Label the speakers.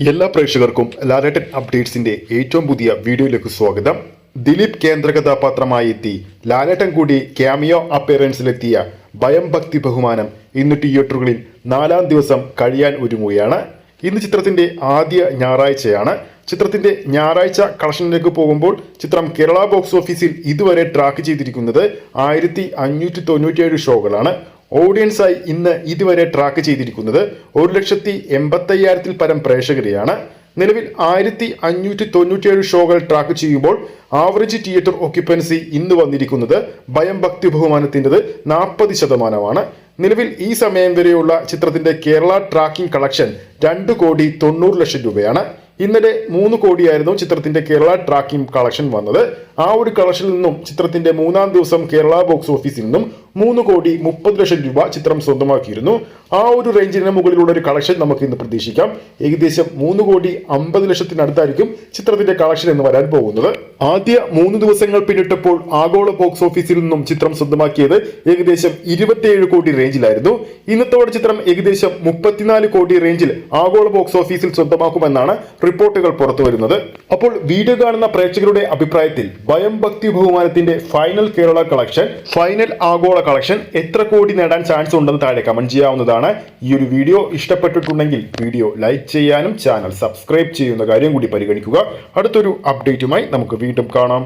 Speaker 1: എല്ലാ പ്രേക്ഷകർക്കും ലാലേട്ടൻ അപ്ഡേറ്റ്സിന്റെ ഏറ്റവും പുതിയ വീഡിയോയിലേക്ക് സ്വാഗതം. ദിലീപ് കേന്ദ്ര കഥാപാത്രമായി എത്തി. ലാലേട്ടൻ കൂടി ക്യാമിയോ അപ്പിയറൻസിലെത്തിയ ഭയം ഭക്തി ബഹുമാനം ഇന്ന് തിയേറ്ററുകളിൽ നാലാം ദിവസം കഴിയാൻ ഒരുങ്ങുകയാണ്. ഇന്ന് ചിത്രത്തിന്റെ ആദ്യ ഞായറാഴ്ചയാണ്. ചിത്രത്തിന്റെ ഞായറാഴ്ച കളക്ഷനിലേക്ക് പോകുമ്പോൾ ചിത്രം കേരള ബോക്സ് ഓഫീസിൽ ഇതുവരെ ട്രാക്ക് ചെയ്തിരിക്കുന്നത് ആയിരത്തി ഷോകളാണ്. ഓഡിയൻസായി ഇന്ന് ഇതുവരെ ട്രാക്ക് ചെയ്തിരിക്കുന്നത് ഒരു ലക്ഷത്തി എൺപത്തയ്യായിരത്തിൽ പരം പ്രേക്ഷകരെയാണ്. നിലവിൽ ആയിരത്തി അഞ്ഞൂറ്റി തൊണ്ണൂറ്റിയേഴ് ഷോകൾ ട്രാക്ക് ചെയ്യുമ്പോൾ ആവറേജ് തിയേറ്റർ ഓക്യുപ്പൻസി ഇന്ന് വന്നിരിക്കുന്നത് ഭയം ഭക്തി ബഹുമാനത്തിന്റെത് നാൽപ്പത് ശതമാനമാണ്. നിലവിൽ ഈ സമയം വരെയുള്ള ചിത്രത്തിന്റെ കേരള ട്രാക്കിംഗ് കളക്ഷൻ രണ്ട് കോടി തൊണ്ണൂറ് ലക്ഷം രൂപയാണ്. ഇന്നലെ മൂന്ന് കോടിയായിരുന്നു ചിത്രത്തിന്റെ കേരള ട്രാക്കിംഗ് കളക്ഷൻ വന്നത്. ആ ഒരു കളക്ഷനിൽ നിന്നും ചിത്രത്തിന്റെ മൂന്നാം ദിവസം കേരള ബോക്സ് ഓഫീസിൽ നിന്നും മൂന്ന് കോടി മുപ്പത് ലക്ഷം രൂപ ചിത്രം സ്വന്തമാക്കിയിരുന്നു. ആ ഒരു റേഞ്ചിന് മുകളിലുള്ള ഒരു കളക്ഷൻ നമുക്ക് ഇന്ന് പ്രതീക്ഷിക്കാം. ഏകദേശം മൂന്ന് കോടി അമ്പത് ലക്ഷത്തിനടുത്തായിരിക്കും ചിത്രത്തിന്റെ കളക്ഷൻ എന്ന് വരാൻ പോകുന്നത്. ആദ്യ മൂന്ന് ദിവസങ്ങൾ പിന്നിട്ടപ്പോൾ ആഗോള ബോക്സ് ഓഫീസിൽ നിന്നും ചിത്രം സ്വന്തമാക്കിയത് ഏകദേശം ഇരുപത്തിയേഴ് കോടി റേഞ്ചിലായിരുന്നു ഇന്നത്തോടെ ചിത്രം ഏകദേശം മുപ്പത്തിനാല് കോടി റേഞ്ചിൽ ആഗോള ബോക്സ് ഓഫീസിൽ സ്വന്തമാക്കുമെന്നാണ് റിപ്പോർട്ടുകൾ പുറത്തു വരുന്നത് അപ്പോൾ വീഡിയോ കാണുന്ന പ്രേക്ഷകരുടെ അഭിപ്രായത്തിൽ ഭയം ഭക്തി ബഹുമാനത്തിന്റെ ഫൈനൽ കേരള കളക്ഷൻ ഫൈനൽ ആഗോള കളക്ഷൻ എത്ര കോടി നേടാൻ ചാൻസ് ഉണ്ടെന്ന് താഴെ കമന്റ് ചെയ്യാവുന്നതാണ്. ഈ ഒരു വീഡിയോ ഇഷ്ടപ്പെട്ടിട്ടുണ്ടെങ്കിൽ വീഡിയോ ലൈക്ക് ചെയ്യാനും ചാനൽ സബ്സ്ക്രൈബ് ചെയ്യുന്ന കാര്യം കൂടി പരിഗണിക്കുക. അടുത്തൊരു അപ്ഡേറ്റുമായി നമുക്ക് വീണ്ടും കാണാം.